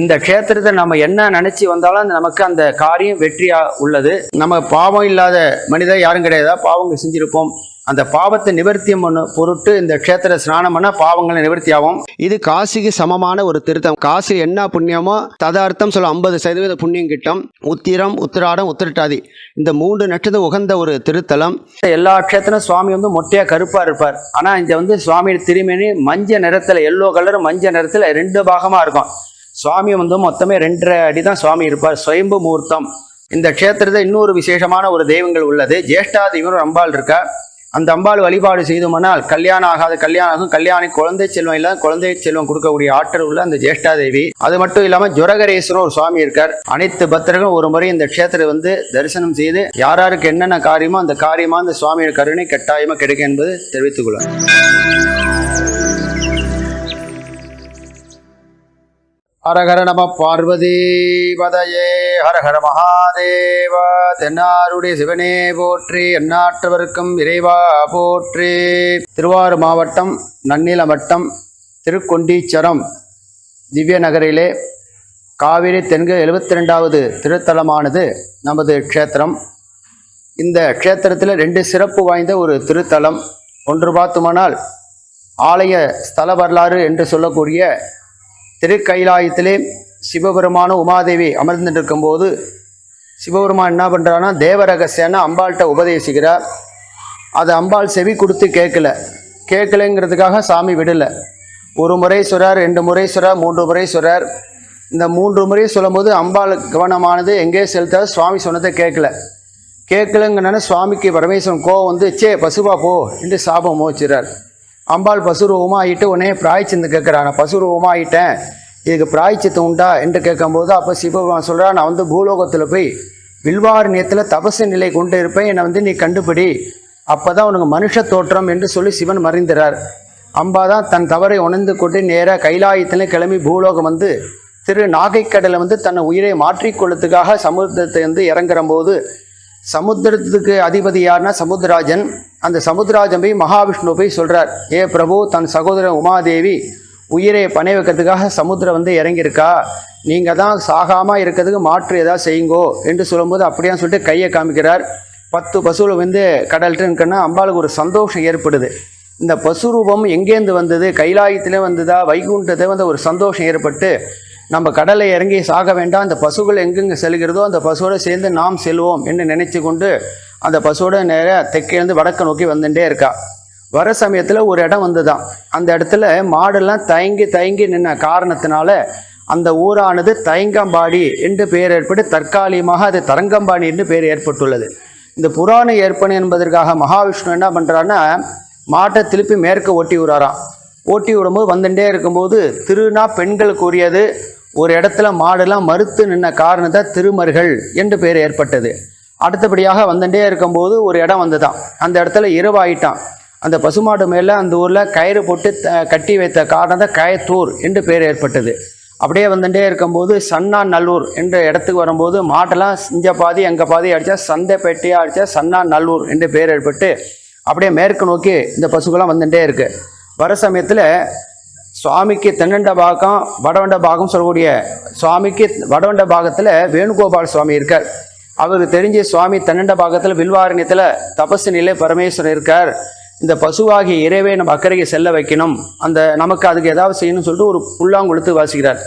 இந்த க்ஷேத்திரத்தை நம்ம என்ன நினைச்சு வந்தாலும் நமக்கு அந்த காரியம் வெற்றியா உள்ளது. நம்ம பாவம் இல்லாத மனிதர் யாரும் கிடையாதா? பாவங்கள் செஞ்சிருப்போம். அந்த பாவத்தை நிவர்த்தியம் பண்ண பொருட்டு இந்த க்ஷேத்திர ஸ்நானம் பண்ண பாவங்களை நிவர்த்தி ஆகும் இது காசிக்கு சமமான ஒரு திருத்தம். காசி என்ன புண்ணியமோ ததார்த்தம் சொல்ல ஐம்பது சதவீத புண்ணியம் கிட்டும். உத்திரம் உத்திராடம் உத்திரட்டாதி. இந்த மூன்று நட்சத்திரம் உகந்த ஒரு திருத்தலம். எல்லா க்ஷேத்திரம் சுவாமி வந்து மொட்டையா கருப்பா இருப்பார். ஆனா இங்க வந்து சுவாமி திருமேனி மஞ்ச நிறத்துல எல்லோ கலர் மஞ்ச நிறத்துல ரெண்டு பாகமா இருக்கும். சுவாமி வந்து மொத்தமே ரெண்டரை அடி தான் சுவாமி இருப்பார். சுயம்பு மூர்த்தம். இந்த க்ஷேத்திரத்தில் இன்னொரு விசேஷமான ஒரு தெய்வங்கள் உள்ளது. ஜேஷ்டா ஒரு அம்பாள் இருக்கா? அந்த அம்பாள் வழிபாடு செய்தோம்னால் கல்யாணம் ஆகாத. கல்யாணம் ஆகும். கல்யாணி குழந்தை செல்வம் இல்லாத குழந்தை செல்வம் கொடுக்கக்கூடிய ஆற்றல் உள்ள அந்த ஜேஷ்டாதேவி. அது மட்டும் இல்லாம ஜுரகரேஸ்வரர் ஒரு சுவாமி இருக்கார். அனைத்து பக்தர்களும் ஒரு முறை இந்த க்ஷேத்திரம் வந்து தரிசனம் செய்து யார் யாருக்கு என்னென்ன காரியமோ அந்த காரியமா அந்த சுவாமியோட கருணை கட்டாயமா கிடைக்கும் என்பது தெரிவித்துக் கொள்ளும் ஹரஹர நம பார்வதி பதயே ஹரஹர மகாதேவ தென்னாருடைய சிவனே போற்றி எண்ணாற்றவர்க்கும் இறைவா போற்றி. திருவாரூர் மாவட்டம் நன்னில வட்டம் திருக்கொண்டீச்சரம் திவ்ய நகரிலே காவிரி தென்கு எழுபத்தி ரெண்டாவது திருத்தலமானது நமது க்ஷேத்திரம். இந்த க்ஷேத்திரத்தில் ரெண்டு சிறப்பு வாய்ந்த ஒரு திருத்தலம். ஒன்று பார்த்துமானால் ஆலய ஸ்தல வரலாறு என்று சொல்லக்கூடிய திருக்கைலாயத்திலே சிவபெருமான உமாதேவி அமர்ந்துட்டு சிவபெருமான் என்ன பண்ணுறான்னா தேவரகசியன்னு அம்பாள்கிட்ட உபதேசிக்கிறார். அதை அம்பாள் செவி கொடுத்து கேட்கல. கேட்கலைங்கிறதுக்காக சாமி விடலை. ஒரு முறை சொல்றார் ரெண்டு முறை சொல்றார் மூன்று முறை சொல்றார். இந்த மூன்று முறை சொல்லும்போது அம்பாள் கவனமானது எங்கே செலுத்த சுவாமி சொன்னதை கேட்கல. கேட்கலங்கன்னு சுவாமிக்கு பரமேஸ்வரன் கோவம் வந்து சே பசுவா போ என்று சாபம் மோச்சிறார் அம்பாள் பசுரூபமாக ஆகிட்டு உடனே பிராய்ச்சிந்து கேட்குறான் நான் பசுரூபமாக ஆகிட்டேன் இதுக்கு பிராய்ச்சித்தம் உண்டா என்று கேட்கும்போது அப்போ சிவபெருமான் சொல்கிறா நான் வந்து பூலோகத்தில் போய் வில்வாரண்யத்தில் தபசு நிலை கொண்டு இருப்பேன். என்னை வந்து நீ கண்டுபிடி. அப்போ தான் உனக்கு மனுஷ தோற்றம் என்று சொல்லி சிவன் மறைந்திறார் அம்பா தான் தன் தவறை உணர்ந்து கொண்டு நேராக கைலாயத்தில் கிளம்பி பூலோகம் வந்து திரு நாகைக்கடலை வந்து தன்னை உயிரை மாற்றிக்கொள்ளத்துக்காக சமுத்திரத்தை வந்து இறங்குற போது சமுத்திரத்துக்கு அதிபதி யாருன்னா சமுத்திரராஜன். அந்த சமுத்திராஜன் போய் மகாவிஷ்ணு போய் சொல்கிறார் ஏ பிரபு தன் சகோதரன் உமாதேவி உயிரை பனை வைக்கிறதுக்காக சமுத்திரம் வந்து இறங்கியிருக்கா? நீங்கள் தான் சாகாமல் இருக்கிறதுக்கு மாற்று ஏதாவது செய்யுங்கோ என்று சொல்லும்போது அப்படியான்னு சொல்லிட்டு கையை காமிக்கிறார். பத்து பசுவில் வந்து கடல்ட்டு இருக்குன்னா அம்பாளுக்கு ஒரு சந்தோஷம் ஏற்படுது. இந்த பசு ரூபம் எங்கேருந்து வந்தது? கைலாயத்திலே வந்ததா? வைகுண்டத்தை வந்து ஒரு சந்தோஷம் ஏற்பட்டு நம்ம கடலை இறங்கி சாக வேண்டாம். அந்த பசுகள் எங்கெங்கே செல்கிறதோ அந்த பசுவோடு சேர்ந்து நாம் செல்வோம் என்று நினைச்சு கொண்டு அந்த பசுவோட நேராக தெற்கேருந்து வடக்கு நோக்கி வந்துட்டே இருக்கா. வர சமயத்தில் ஒரு இடம் வந்துதான். அந்த இடத்துல மாடெல்லாம் தயங்கி தயங்கி நின்ன காரணத்தினால அந்த ஊரானது தயங்கம்பாடி என்று பெயர் ஏற்பட்டு தற்காலிகமாக அது தரங்கம்பாடி என்று பெயர் ஏற்பட்டுள்ளது. இந்த புராண ஏற்பனை என்பதற்காக மகாவிஷ்ணு என்ன பண்ணுறான்னா மாட்டை திருப்பி மேற்கு ஓட்டி விடுறாராம். ஓட்டி விடும்போது வந்துட்டே இருக்கும்போது திருநா பெண்களுக்கு உரியது ஒரு இடத்துல மாடெல்லாம் மறுத்து நின்ன காரணத்தை திருமர்கள் என்று பெயர் ஏற்பட்டது. அடுத்தபடியாக வந்துட்டே இருக்கும்போது ஒரு இடம் வந்துதான். அந்த இடத்துல இரவாயிட்டான். அந்த பசுமாடு மேலே அந்த ஊரில் கயிறு போட்டு த- கட்டி வைத்த காரணத்தை கயத்தூர் என்று பெயர் ஏற்பட்டது. அப்படியே வந்துட்டே இருக்கும்போது சன்னா நல்லூர் என்ற இடத்துக்கு வரும்போது மாட்டெல்லாம் இங்க பாதி எங்கள் பாதி அடித்தா சந்தைப்பேட்டையாக அடித்தா சன்னா நல்லூர் என்று பெயர் ஏற்பட்டு அப்படியே மேற்கு நோக்கி இந்த பசுக்கெல்லாம் வந்துட்டே இருக்கு. வர சமயத்தில் சுவாமிக்கு தென்னண்ட பாகம் வடவண்ட பாகம் சொல்லக்கூடிய சுவாமிக்கு வடவண்ட பாகத்தில் வேணுகோபால் சுவாமி இருக்கார். அவருக்கு தெரிஞ்ச சுவாமி தென்னண்ட பாகத்தில் வில்வாரண்யத்தில் தபசு நிலை பரமேஸ்வரன் இருக்கார். இந்த பசுவாகிய இறைவை நம்ம அக்கறைக்கு செல்ல வைக்கணும். அந்த நமக்கு அதுக்கு ஏதாவது செய்யணும்னு சொல்லிட்டு ஒரு புல்லாங்குழுத்து வாசிக்கிறார்.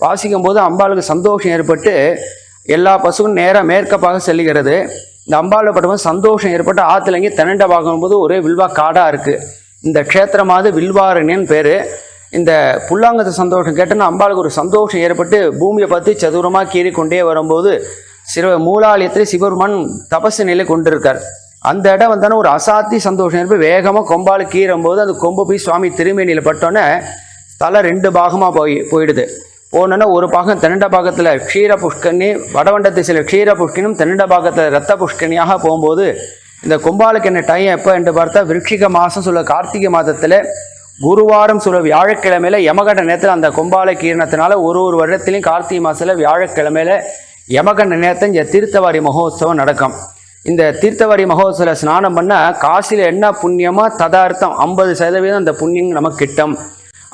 வாசிக்கும் போது அம்பாளுக்கு சந்தோஷம் ஏற்பட்டு எல்லா பசுவும் நேராக மேற்கப்பாக செல்லுகிறது. இந்த அம்பாவில் பட்டவன் சந்தோஷம் ஏற்பட்டு ஆற்றுலங்கி தன்னண்ட பாகம் போது ஒரே வில்வா காடாக இருக்குது இந்த க்ஷேத்திரமாவது வில்வாரண்யன் பேர். இந்த புல்லாங்கத்து சந்தோஷம் கேட்டோன்னா அம்பாளுக்கு ஒரு சந்தோஷம் ஏற்பட்டு பூமியை பார்த்து சதுரமாக கீறி கொண்டே வரும்போது சிவ மூலாலயத்தில் சிவருமன் தபசு நிலை கொண்டிருக்கார். அந்த இடம் வந்தானே ஒரு அசாத்தி சந்தோஷம். இருப்பது வேகமாக கொம்பால் கீறும்போது அந்த கொம்பு போய் சுவாமி திருமேனியில் பட்டோன்னே தலை ரெண்டு பாகமாக போய் போயிடுது. போனோன்னா ஒரு பாகம் தென்னண்ட பாகத்தில் க்ஷீர புஷ்கரணி வடவண்ட திசையில் க்ஷீர புஷ்கினும் தென்னண்ட பாகத்தில் ரத்த புஷ்கனியாக போகும்போது இந்த கும்பாலுக்கு என்ன டைம் எப்போ என்று பார்த்தா விருட்சிக மாதம் சொல்ல கார்த்திகை மாதத்தில் குருவாரம் சொல்ல வியாழக்கிழமையில யமகண்ட நேரத்தில் அந்த கொம்பாலை கீரணத்தினால ஒரு ஒரு வருடத்திலையும் கார்த்திகை மாதத்தில் வியாழக்கிழமையில் யமகண்ட நேரத்தை இங்கே தீர்த்தவாரி மகோத்சவம் நடக்கும். இந்த தீர்த்தவாரி மகோத்சவ ஸ்நானம் பண்ணால் காசியில் என்ன புண்ணியமோ ததார்த்தம் ஐம்பது சதவீதம் அந்த புண்ணியம் நமக்கு கிட்டும்.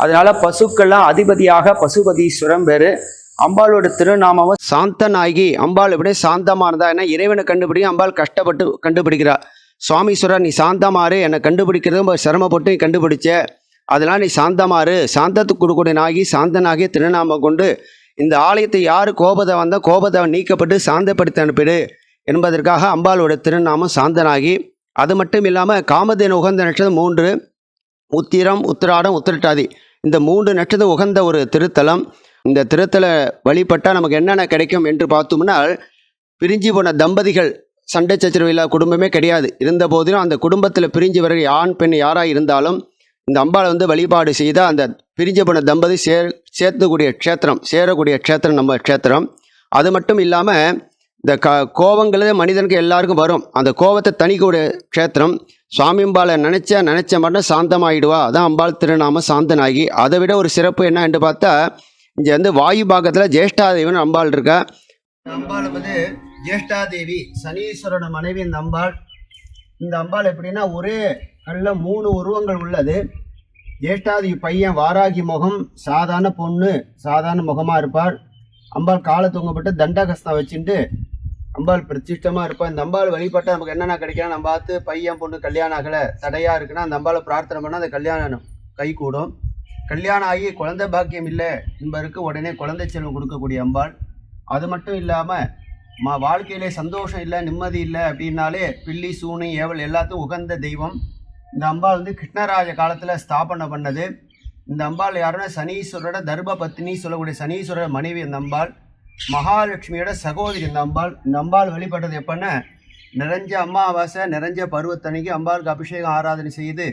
அதனால பசுக்கள்லாம் அதிபதியாக பசுபதீஸ்வரம் பேர். அம்பாளோட திருநாமம் சாந்தநாயகி. அம்பாள் எப்படி சாந்தமானதா? ஏன்னா இறைவனை கண்டுபிடிக்க அம்பாள் கஷ்டப்பட்டு கண்டுபிடிக்கிறா. சுவாமீஸ்வரர் நீ சாந்தமாறு என்னை கண்டுபிடிக்கிறது சிரமப்பட்டு நீ கண்டுபிடிச்ச. அதனால் நீ சாந்தமாறு சாந்தத்துக்கு கொடுக்கூடிய நாகி சாந்தனாகி திருநாமம் கொண்டு இந்த ஆலயத்தை யார் கோபத்தை வந்தால் கோபத்தை நீக்கப்பட்டு சாந்தப்படுத்தி அனுப்பிடு என்பதற்காக அம்பாளோட திருநாமம் சாந்தனாகி அது மட்டும் இல்லாமல் காமதேன் உகந்த நட்சத்திரம் மூன்று உத்திரம் உத்திராடம் உத்திரட்டாதி இந்த மூன்று நட்சத்திரம் உகந்த ஒரு திருத்தலம். இந்த திருத்தல வழிபட்டால் நமக்கு என்னென்ன கிடைக்கும் என்று பார்த்தோம்னா பிரிஞ்சு போன தம்பதிகள் சண்டை சச்சரவு இல்லாத குடும்பமே கிடையாது. இருந்த போதிலும் அந்த குடும்பத்தில் பிரிஞ்சு வர ஆண் பெண் யாராக இருந்தாலும் இந்த அம்பாளை வந்து வழிபாடு செய்தால் அந்த பிரிஞ்சு போன தம்பதி சே சேர்த்துக்கூடிய க்ஷேத்திரம் சேரக்கூடிய க்ஷேத்திரம் நம்ம க்ஷேத்திரம். அது மட்டும் இல்லாமல் இந்த க கோபங்களே மனிதனுக்கு எல்லாருக்கும் வரும். அந்த கோபத்தை தணிக்கூடிய க்ஷேத்திரம் சுவாமிம்பாலை நினச்ச நினச்ச மட்டும் சாந்தமாயிடுவா. அதான் அம்பாள் திருநாம சாந்தனாகி. அதை விட ஒரு சிறப்பு என்ன என்று பார்த்தா இங்கே வந்து வாயு பாகத்தில் ஜேஷ்டாதேவன் அம்பாள் இருக்கா. அம்பாள் வந்து ஜேஷ்டாதேவி சனீஸ்வரோட மனைவி இந்த அம்பாள். இந்த அம்பாள் எப்படின்னா ஒரே நல்ல மூணு உருவங்கள் உள்ளது. ஜேஷ்டாதி பையன் வாராகி முகம் சாதாரண பொண்ணு சாதாரண முகமாக இருப்பாள். அம்பாள் காலை தூங்கப்பட்டு தண்டகஸ்தம் வச்சுட்டு அம்பாள் பிரதிஷ்டமாக இருப்பாள். இந்த அம்பாள் வழிபட்டால் நமக்கு என்னென்ன கிடைக்கும் நம்ம பார்த்து பையன் பொண்ணு கல்யாணம் ஆகலை தடையாக இருக்குன்னா அந்த அம்பாளை பிரார்த்தனை பண்ணால் அந்த கல்யாணம் கை கூடும். கல்யாணம் ஆகி குழந்தை பாக்கியம் இல்லை என்பதற்கு உடனே குழந்தை செல்வம் கொடுக்கக்கூடிய அம்பாள். அது மட்டும் இல்லாமல் மா வாழ்க்கையிலே சந்தோஷம் இல்லை நிம்மதி இல்லை அப்படின்னாலே பில்லி சூனி ஏவல் எல்லாத்துக்கும் உகந்த தெய்வம். இந்த அம்பாள் வந்து கிருஷ்ணராஜ காலத்தில் ஸ்தாபனை பண்ணது. இந்த அம்பாள் யாருன்னா சனீஸ்வரோட தர்ப பத்னி சொல்லக்கூடிய சனீஸ்வரோட மனைவி இந்த அம்பாள். மகாலட்சுமியோட சகோதரி இந்த அம்பாள். இந்த அம்பாள் வெளிப்பட்டது எப்பன்னா நிறைஞ்ச அம்மாவாசை நிறைஞ்ச பருவத்தன்னைக்கு அம்பாளுக்கு அபிஷேகம் ஆராதனை செய்து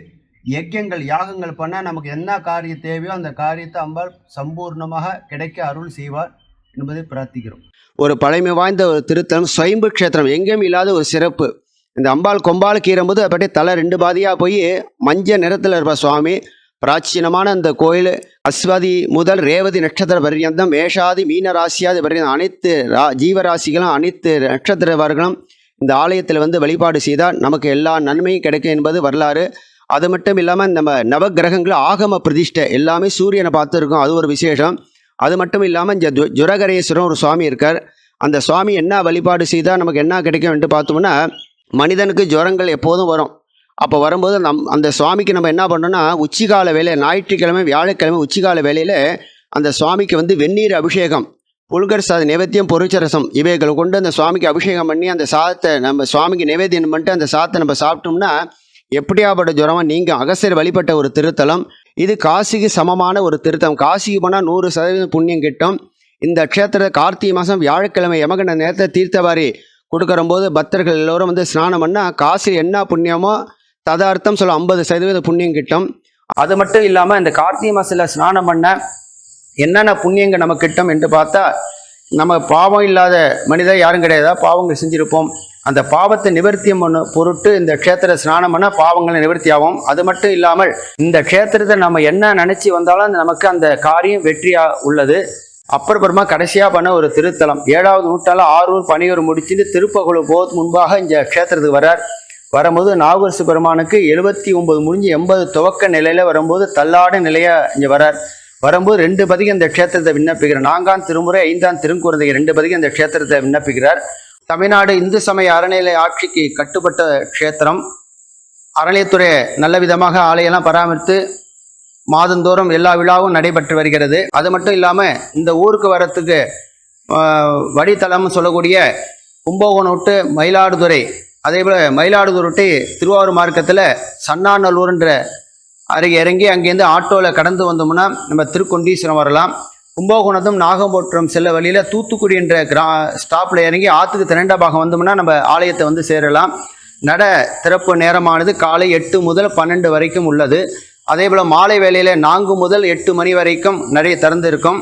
யஜ்யங்கள் யாகங்கள் பண்ணால் நமக்கு என்ன காரியம் தேவையோ அந்த காரியத்தை அம்பாள் சம்பூர்ணமாக கிடைக்க அருள் செய்வார் என்பதை பிரார்த்திக்கிறோம். ஒரு பழமை வாய்ந்த ஒரு திருத்தலம் ஸ்வயம்பு க்ஷேத்திரம். எங்கேயும் இல்லாத ஒரு சிறப்பு. இந்த அம்பாள் கொம்பால் கீறும்போது அப்படியே தலை ரெண்டு பாதியாக போய் மஞ்சள் நிறத்தில் இருப்பா சுவாமி. பிராச்சீனமான அந்த கோயில் அஸ்வதி முதல் ரேவதி நட்சத்திர பர்யந்தம் மேஷாதி மீன ராசியாதி பரியந்தம் அனைத்து ரா ஜீவராசிகளும் அனைத்து நட்சத்திரவர்களும் இந்த ஆலயத்தில் வந்து வழிபாடு செய்தால் நமக்கு எல்லா நன்மையும் கிடைக்கும் என்பது வரலாறு. அது மட்டும் இல்லாமல் நம்ம நவகிரகங்கள் ஆகம பிரதிஷ்டை எல்லாமே சூரியனை பார்த்துருக்கோம். அது ஒரு விசேஷம். அது மட்டும் இல்லாமல் இந்த ஜு- ஜுரகரேஸ்வரம் ஒரு சுவாமி இருக்கார். அந்த சுவாமி என்ன வழிபாடு செய்தால் நமக்கு என்ன கிடைக்கும் என்று பார்த்தோம்னா மனிதனுக்கு ஜுரங்கள் எப்போதும் வரும். அப்போ வரும்போது நம் அந்த சுவாமிக்கு நம்ம என்ன பண்ணோம்னா உச்சிகால வேலை ஞாயிற்றுக்கிழமை வியாழக்கிழமை உச்சிகால வேலையில் அந்த சுவாமிக்கு வந்து வெந்நீர் அபிஷேகம் புல்கர் சாத நைவேத்தியம் பொருச்சரசம் இவைகளை கொண்டு அந்த சுவாமிக்கு அபிஷேகம் பண்ணி அந்த சாதத்தை நம்ம சுவாமிக்கு நைவேத்தியம் பண்ணிட்டு அந்த சாதத்தை நம்ம சாப்பிட்டோம்னா எப்படியாப்பட்ட ஜுரமாக நீங்கள் அகசர் வழிபட்ட ஒரு திருத்தலம் இது காசிக்கு சமமான ஒரு திருத்தம். காசிக்கு போனால் நூறு சதவீதம் புண்ணியம் கிட்டும். இந்த க்ஷேத்திர கார்த்திகை மாதம் வியாழக்கிழமை யமகண்ட நேரத்தை தீர்த்தவாரி கொடுக்கற போது பக்தர்கள் எல்லோரும் வந்து ஸ்நானம் பண்ணால் காசு என்ன புண்ணியமோ ததார்த்தம் சொல்ல ஐம்பது சதவீத புண்ணியம் கிட்டும். அது மட்டும் இல்லாமல் இந்த கார்த்திகை மாதத்தில் ஸ்நானம் பண்ண என்னென்ன புண்ணியங்கள் நமக்கு கிட்டும் என்று பார்த்தா நம்ம பாவம் இல்லாத மனிதர் யாரும் கிடையாதா? பாவங்கள் செஞ்சுருப்போம். அந்த பாவத்தை நிவர்த்தி பண்ண பொருட்டு இந்த க்ஷேத்திர ஸ்நானம் பண்ணால் பாவங்களை நிவர்த்தி ஆகும். அது மட்டும் இல்லாமல் இந்த க்ஷேத்திரத்தை நம்ம என்ன நினச்சி வந்தாலும் அந்த நமக்கு அந்த காரியம் வெற்றியாக உள்ளது. அப்புறப்புறமா கடைசியாக பண்ண ஒரு திருத்தலம். ஏழாவது நூற்றால் ஆரூர் பணியூர் முடிச்சுட்டு திருப்பகுளு போது முன்பாக இந்த க்ஷேத்திரத்துக்கு வரார் வரும்போது நாகூர் பெருமானுக்கு எழுபத்தி ஒன்பது முடிஞ்சு எண்பது துவக்க நிலையில் வரும்போது தள்ளாட நிலையாக இங்கே வரார் வரும்போது ரெண்டு பதிகம் இந்த க்ஷேத்திரத்தை விண்ணப்பிக்கிறார். நான்காம் திருமுறை ஐந்தாம் திருக்குறந்தைகள் ரெண்டு பதிகம் இந்த க்ஷேத்திரத்தை விண்ணப்பிக்கிறார். தமிழ்நாடு இந்து சமய அறநிலை ஆட்சிக்கு கட்டுப்பட்ட க்ஷேத்திரம். அறநிலையத்துறை நல்ல விதமாக ஆலையெல்லாம் பராமரித்து மாதந்தோறும் எல்லா விழாவும் நடைபெற்று வருகிறது. அது மட்டும் இல்லாமல் இந்த ஊருக்கு வரத்துக்கு வழித்தலம்னு சொல்லக்கூடிய கும்பகோணம் விட்டு மயிலாடுதுறை அதே போல் மயிலாடுதுறை விட்டு திருவாரூர் மார்க்கத்தில் சன்னாநல்லூர்ன்ற அருகே இறங்கி அங்கேருந்து ஆட்டோவில் கடந்து வந்தோம்னா நம்ம திருக்கொண்டீஸ்வரம் வரலாம். கும்பகோணத்தும் நாகம்போற்றம் செல்ல வழியில் தூத்துக்குடி என்ற கிரா ஸ்டாப்பில் இறங்கி ஆற்றுக்கு திரண்டா பாகம் வந்தோம்னா நம்ம ஆலயத்தை வந்து சேரலாம். நட திறப்பு நேரமானது காலை எட்டு முதல் பன்னெண்டு வரைக்கும் உள்ளது. அதே போல் மாலை வேலையில் நான்கு முதல் எட்டு மணி வரைக்கும் நிறைய திறந்து இருக்கும்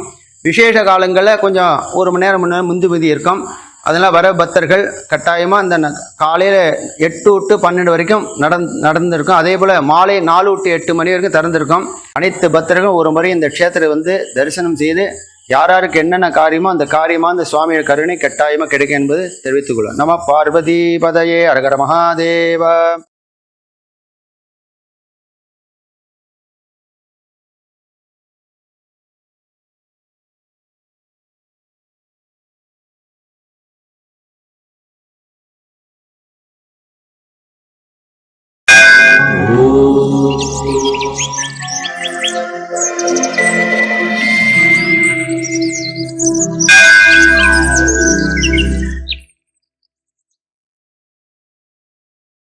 விசேஷ காலங்களில் கொஞ்சம் ஒரு மணி நேரம் முன்னே முந்து மிதி இருக்கும். அதெல்லாம் வர பக்தர்கள் கட்டாயமாக இந்த காலையில் எட்டு விட்டு பன்னெண்டு வரைக்கும் நடந் நடந்திருக்கும். அதே போல் மாலை நாலு விட்டு எட்டு மணி வரைக்கும் திறந்திருக்கும். அனைத்து பக்தர்களும் ஒரு முறை இந்த க்ஷேத்திரத்தை வந்து தரிசனம் செய்து யார் யாருக்கு என்னென்ன காரியமோ அந்த காரியமாக அந்த சுவாமியோட கருணை கட்டாயமாக கிடைக்கும் என்பது தெரிவித்துக் கொள்ளும் நம பார்வதி பதையே அரகர மகாதேவா.